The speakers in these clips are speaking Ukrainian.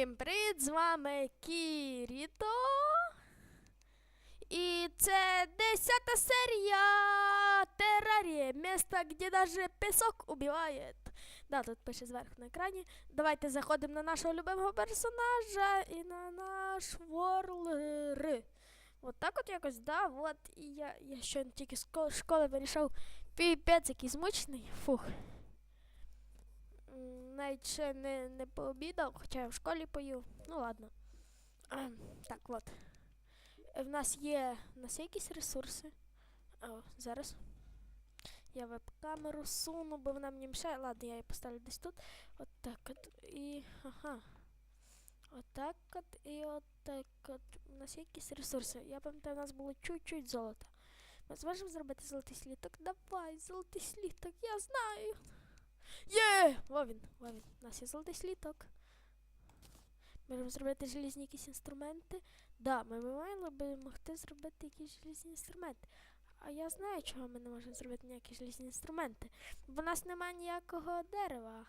Всім привіт! З вами Кіріто. І це 10 серія Террарії. Місто, де даже пісок убиває. Да, тут пише зверху на екрані. Давайте заходимо на нашого любимого персонажа і на наш ворлер. От так от якось, да, от. І я, я щойно тільки з школи вирішав піпець який змучений. Фух. Навіть ще не, не пообідав, хоча я в школі пою. Ну ладно. Ем, Так, от. Е, В нас є. У нас є якісь ресурси. О, зараз. Я веб-камеру суну, бо вона мені мішає. Ладно, я її поставлю десь тут. От так от. І. Ага. Отак от і отак от. У нас є якісь ресурси. Я пам'ятаю, у нас було чуть-чуть золота. Ми зможемо зробити золотий сліток? Давай, золотий сліток, я знаю. Є! Во він, во він. У нас є золотий сліток. Можемо зробити желізні якісь інструменти. Да, ми мали би могти зробити якісь желізні інструменти. А я знаю, чого ми не можемо зробити ніякі желізні інструменти. Бо у нас немає ніякого дерева.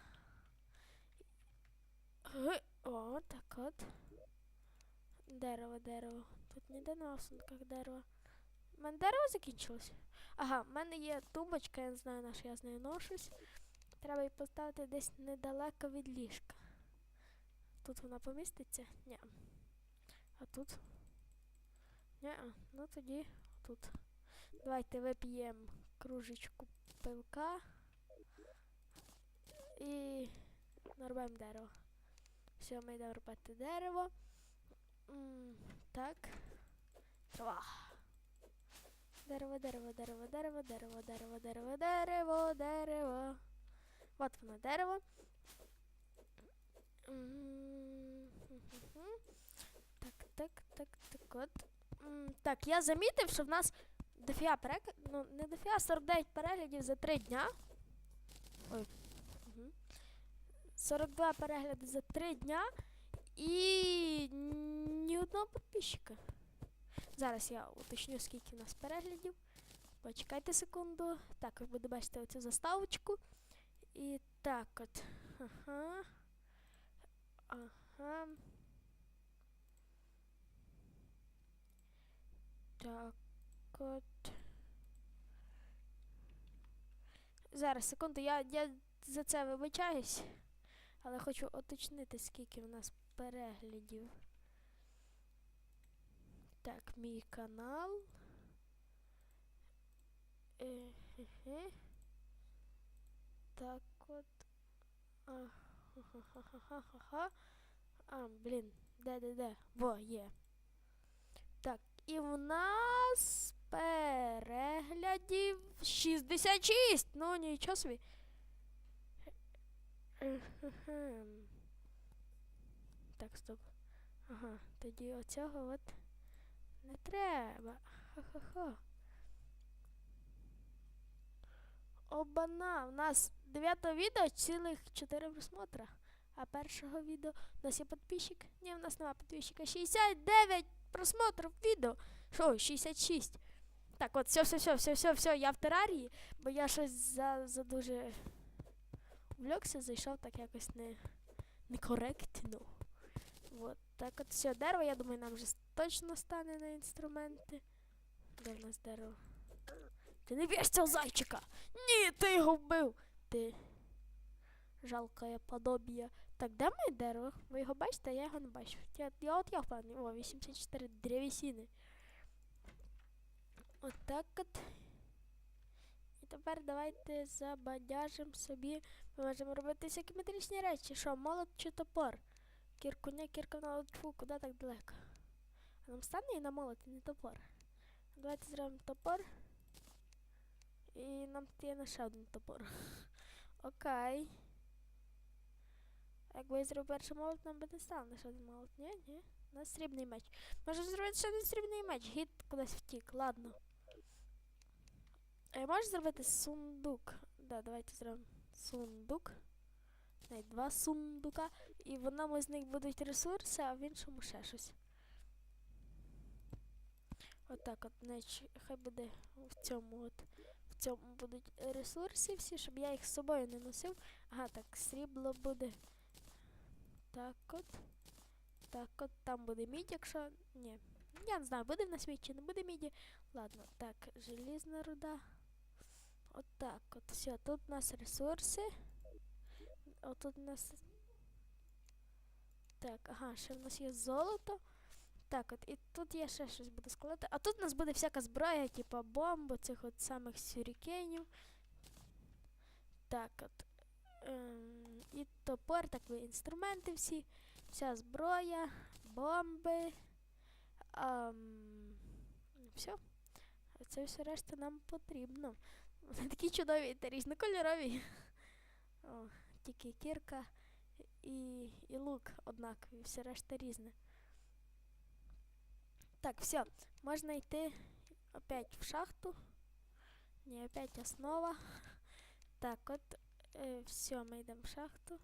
О, так от. Дерево, дерево. Тут ніде на осунках дерева. У мене дерево закінчилось. Ага, в мене є тумбочка, я не знаю, на що я з нею ношусь. Треба її поставити десь недалеко від ліжка. Тут вона поміститься? Ні. А тут? Ні. Ну тоді тут. Давайте вип'ємо кружечку пивка і нарубаємо дерево. Все, ми йдемо рубати дерево. М, так. Трава. Дерево, дерево, дерево, дерево, дерево, дерево, дерево, дерево, дерево. От воно дерево. Так, так, так, так от. Так, я замітив, що в нас дофіга перегляд... Ну, не дофіга, 49 переглядів за 3 дня. Ой. Угу. 42 перегляди за 3 дня. І ні одного підписчика. Зараз я уточню, скільки в нас переглядів. Почекайте секунду. Так, ви будете бачити оцю заставочку. І так от. Ага. Ага. Так от. Зараз, секунду, я, я за це вибачаюсь. Але хочу уточнити, скільки в нас переглядів. Так, мій канал. Е, хе-хе. Так от. А, ха-ха-ха-ха-ха. А, блін, де-де-де? Во, є. Так, і в нас переглядів 66. Ну, нічого собі. Так, стоп. Ага, тоді оцього от не треба. Ха-ха-ха. Обана, у нас 9 відео цілих 4 просмотра. А першого відео у нас є підписчик. Ні, у нас немає підписчика. 69 просмотрів відео. Що, 66. Так, от, все, все, все, все, все, все, я в терарії, бо я щось за, за дуже увлекся, зайшов так якось не, некоректно. Вот, так от все, дерево, я думаю, нам вже точно стане на інструменти. Де в нас дерево? Ти не б'єш цього зайчика! Ні, ти його вбив! Ти. Жалкое подобіє. Так, де моє дерево? Ви його бачите, я його не бачу. Я, я от я впевнений. О, 84 древесини. От так от. І тепер давайте забадяжимо собі. Ми можемо робити всякі металічні речі. Що, молот чи топор? Кірку, не кірка на фу, куди так далеко? А нам стане і на молот, і не топор. Давайте зробимо топор. І нам є на ще один топор. Окей. Якби я зробив перший молот, нам би не став на один молот. Ні, ні. У срібний меч. Може зробити ще один срібний меч. Гід кудись втік, ладно. А я можу зробити сундук? Да, давайте зробимо сундук. Навіть два сундука. І в одному з них будуть ресурси, а в іншому ще щось. Отак от, значить, хай буде в цьому от. Цьому будуть ресурси всі, щоб я їх з собою не носив. Ага, так, срібло буде. Так от. Так, от там буде мідь, якщо. Ні. Я не знаю, буде в нас мідь чи не буде міді. Ладно, так, желізна руда. От так, от все, тут у нас ресурси. От тут у нас. Так, ага, ще в нас є золото. Так, от і тут я ще щось буду складати. А тут у нас буде всяка зброя, типа бомб, цих от самих сюрікенів. Так от. Ем, і топор, так ви інструменти всі, вся зброя, бомби. Ем, все. Це все решта нам потрібно. Вони такі чудові та різнокольорові. О, тільки кірка і, і лук однакові, все решта різне. Так, все, можна йти опять в шахту. Не опять основа. Так, от е, все, ми йдемо в шахту.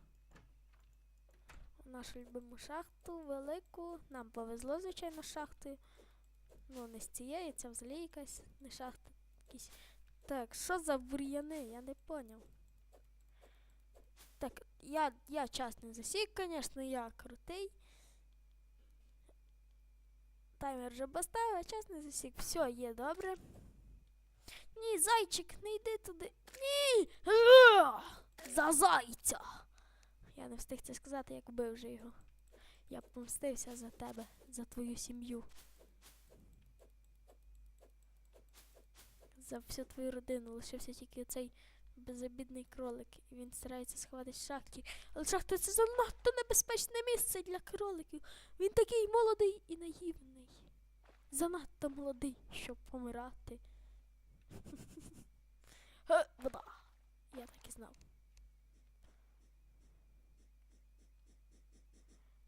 Нашу любиму шахту, велику. Нам повезло, звичайно, з. Ну, не з цієї, це взагалі якась не шахта. Так, що за бур'яни? Я не поняв. Так, я, я частний засік, звісно, я крутий. Таймер вже поставив, а частний засік. Все, є добре. Ні, зайчик, не йди туди. Ні! За зайця! Я не встиг це сказати, як вбив вже його. Я помстився за тебе, за твою сім'ю. За всю твою родину. Лишився тільки цей безобідний кролик. І він старається сховатись в шахті. Але шахта це занадто небезпечне місце для кроликів. Він такий молодий і наївний. Занадто молодий, щоб помирати. Е, Вода. Я так і знав.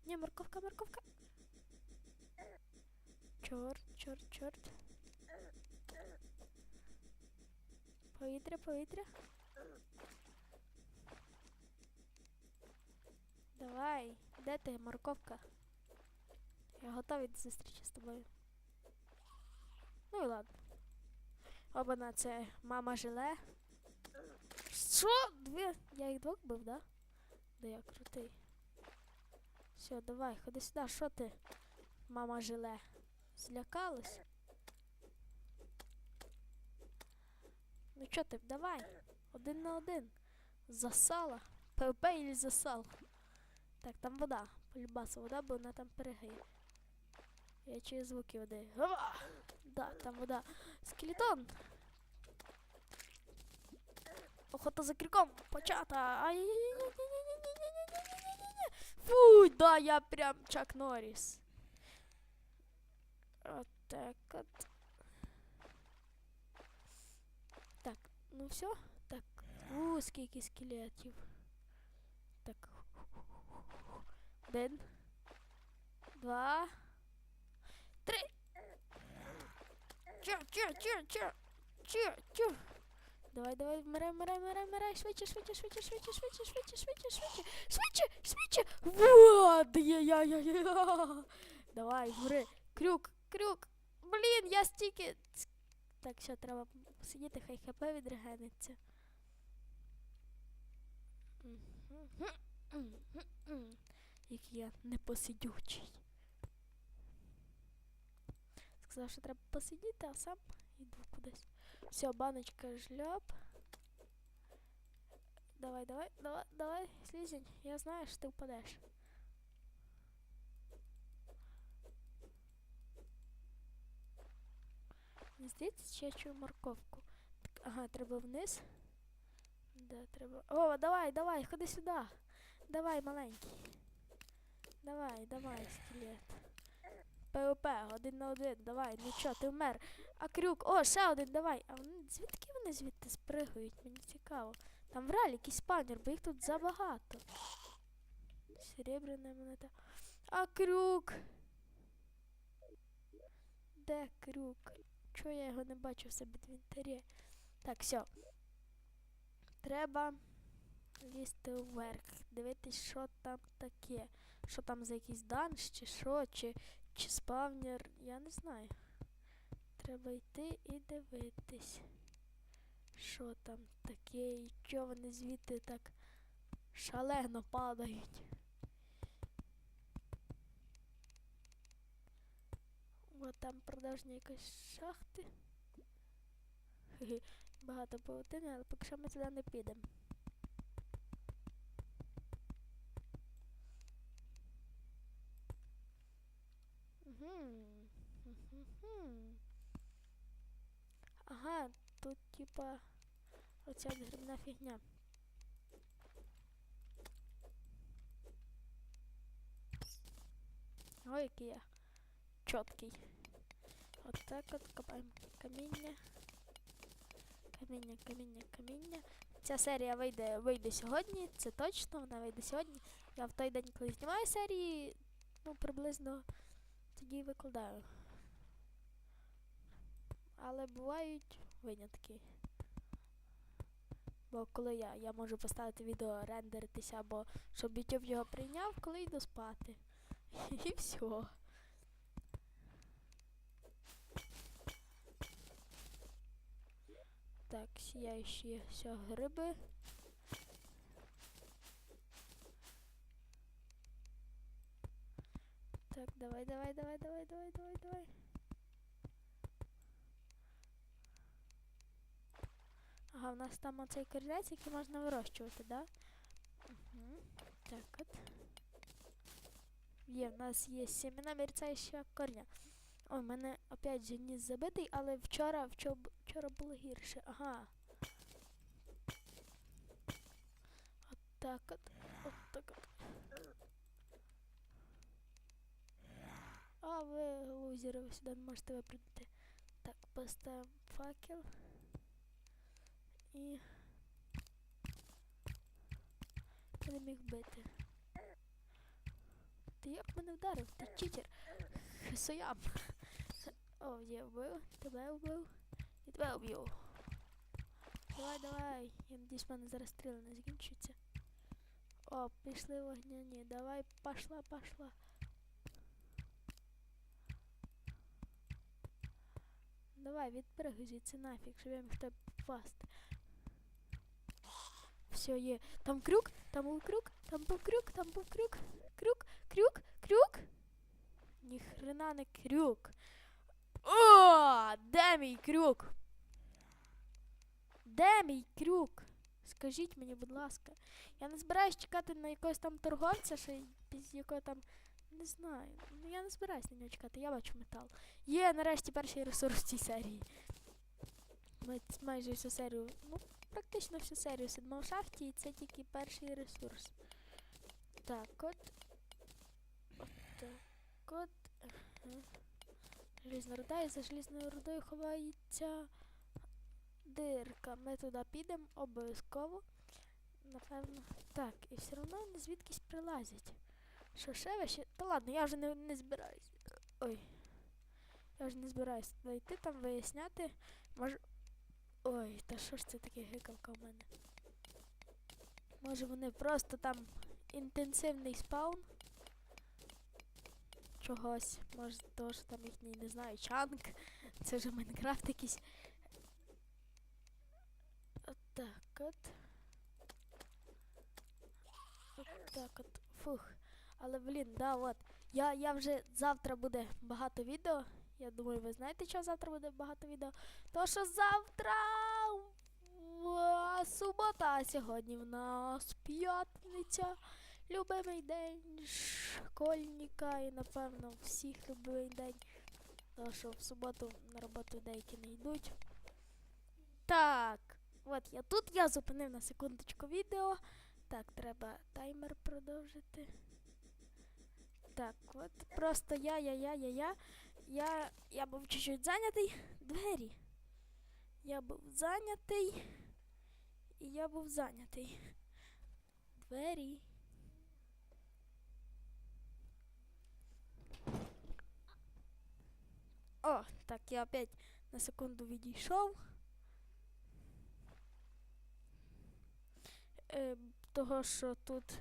Ні, морковка, морковка. Чорт, чорт, чорт. Повітря, повітря. Давай, де ти, морковка? Я готовий до зустрічі з тобою. Ну і ладно. Обана, це мама жиле. Що? Дві? Я їх двох бив, да? Да я крутий. Все, давай, ходи сюди, що ти? Мама жиле. Злякалась? Ну чо ти, давай. Один на один. Засала. ПВП или засал. Так, там вода. Полюбаса вода, бо вона там перегає. Я чую звуки води. Гава! вода, там вода. Скелетон. Охота за криком. Почата. Ай. Фу, да, я прям Чак Норрис. Вот так вот. Так, ну все. Так, у, скільки скелетів. Так. Один. Два. Три. Чо, чо, чо. Чо, чо. Давай, давай, вмирай, вмирай, вмирай, вмирай, швидше, швидше, швидше, швидше, швидше, швидше, швидше, швидше, швидше, швидше. Вот, я, я, я, я. Давай, вмри. Крюк, крюк. Блін, я стільки. Так, все, треба сидіти, хай хп відрегенеться. Який я непосидючий. Сказав, що треба посидіти, а сам йду кудись. Все, баночка жльоп. Давай, давай, давай, давай, слізень. Я знаю, що ти впадеш. Здається, чи я чую морковку. Так, ага, треба вниз. Да, треба. О, давай, давай, ходи сюди. Давай, маленький. Давай, давай, скелет. ПВП, один на один, давай, ну чо, ти вмер. А крюк, о, ще один, давай. А вони, звідки вони звідти спригають? Мені цікаво. Там в реалі якийсь спавнер, бо їх тут забагато. Серебряна монета. А крюк. Де крюк? Чого я його не бачу в себе в інвентарі? Так, все. Треба лізти вверх. Дивитись, що там таке. Що там за якийсь данж, чи що, чи, чи спавнер, я не знаю. Треба йти і дивитись, що там таке і чого вони звідти так шалено падають. О, там продовження якоїсь шахти. Хі -хі. Багато паутини, але поки що ми туди не підемо. Ага, тут типа оця грибна фігня. Ой, який я чіткий. От так от копаємо каміння. Каміння, каміння, каміння. Ця серія вийде, вийде сьогодні, це точно, вона вийде сьогодні. Я в той день, коли знімаю серії, ну, приблизно тоді викладаю. Але бувають винятки. Бо коли я, я можу поставити відео рендеритися, або щоб YouTube його прийняв, коли йду спати. І все. Так, сіяючі все гриби. Так, давай, давай, давай, давай, давай, давай, давай. Ага, у нас там оцей корінець, який можна вирощувати, да? Угу. Так от. Є, в нас є сімена мерцаючого корня. О, в мене опять же ніс забитий, але вчора, вчора, вчора було гірше. Ага. От так от. От так от. А ви, лузери, ви сюди не можете випрыгнути. Так, поставимо факел. І... Я не міг бити. Ти як мене вдарив? Ти читер. Соям. О, я вбив, тебе вбив. І тебе вбив. Давай, давай. Я надіюсь, в мене зараз стріли не закінчуються. О, пішли вогняні. Давай, пошла, пошла. Давай, відпригуй звідси нафіг, щоб я міг тебе попасти. Все, є. Там крюк, там був крюк, там був крюк, там був крюк. Крюк, крюк, крюк. Ніхрена не крюк. О, де мій крюк? Де мій крюк? Скажіть мені, будь ласка. Я не збираюсь чекати на якогось там торговця, що без якого там. Не знаю. Ну я не збираюсь на нього чекати, я бачу метал. Є нарешті перший ресурс в цій серії. Ми майже всю серію, ну, практично всю серію сидимо в шахті, і це тільки перший ресурс. Так, от. От так от. Ага. Желізна руда, і за желізною рудою ховається дирка. Ми туди підемо обов'язково. Напевно. Так, і все одно вони звідкись прилазять. Що ще ще? Та ладно, я вже не, не збираюсь. Ой. Я вже не збираюсь туди там виясняти. Може. Ой, та що ж це таке гикавка в мене? Може вони просто там інтенсивний спаун? Чогось. Може того, що там їхній, не знаю, чанк. Це вже Майнкрафт якийсь. Отак от. Отак от. Фух. Але блін, да, от. Я, я вже завтра буде багато відео. Я думаю, ви знаєте, що завтра буде багато відео. То що завтра в- субота, а сьогодні в нас п'ятниця. Любимий день школьника і, напевно, всіх любимий день. Тому що в суботу на роботу деякі не йдуть. Так, от я тут я зупинив на секундочку відео. Так, треба таймер продовжити. Так, от просто я, я, я, був чуть-чуть зайнятий. Двері. Я був зайнятий. І я був зайнятий. Двері. О, так, я опять на секунду відійшов. Е, того, що тут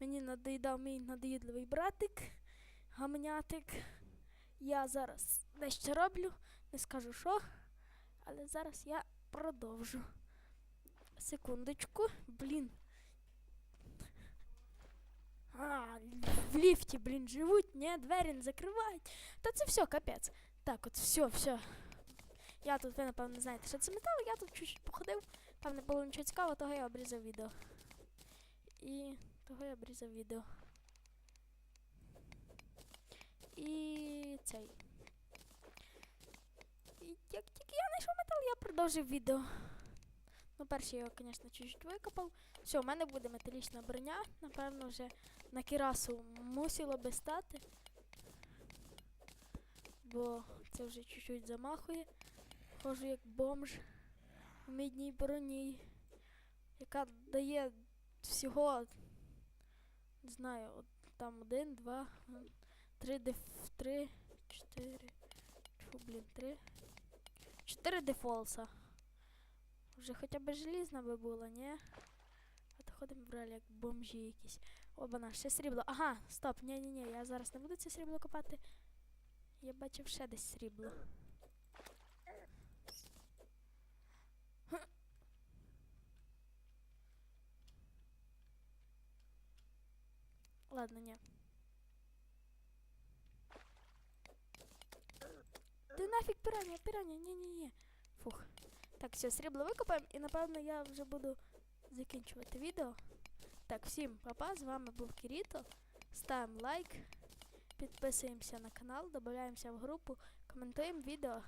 мені надоїдав мій надоїдливий братик, гамнятик. Я зараз дещо роблю, не скажу що, але зараз я продовжу. Секундочку, блін. А, в ліфті, блін, живуть, ні, двері не закривають. Та це все, капець. Так, от все, все. Я тут, ви напевно знаєте, що це метал, я тут чуть-чуть походив. Там не було нічого цікавого, того я обрізав відео. І того я обрізав відео. І цей. Як тільки я знайшов метал, я продовжив відео. Ну, перше я його, звісно, чуть-чуть викопав. Все, у мене буде металічна броня. Напевно, вже на кірасу мусило би стати. Бо це вже чуть-чуть замахує. Хожу як бомж в мідній броні, яка дає всього, не знаю, от там один, два, м, три деф, три, чотири, чу, блін, три, чотири дефолса. Вже хоча б желізна би була, ні? А то ходимо брали як бомжі якісь. Оба ще срібло. Ага, стоп, ні, ні, ні, я зараз не буду це срібло копати. Я бачив ще десь срібло. Ладно, ні. Ти нафіг пірання, пірання, ні-ні-ні. Фух. Так, все, срібло викопаємо і напевно я вже буду закінчувати відео. Так, всім па-па, з вами був Кіріто. Ставимо лайк, підписуємося на канал, додаємося в групу, коментуємо відео.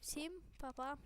Всім па-па.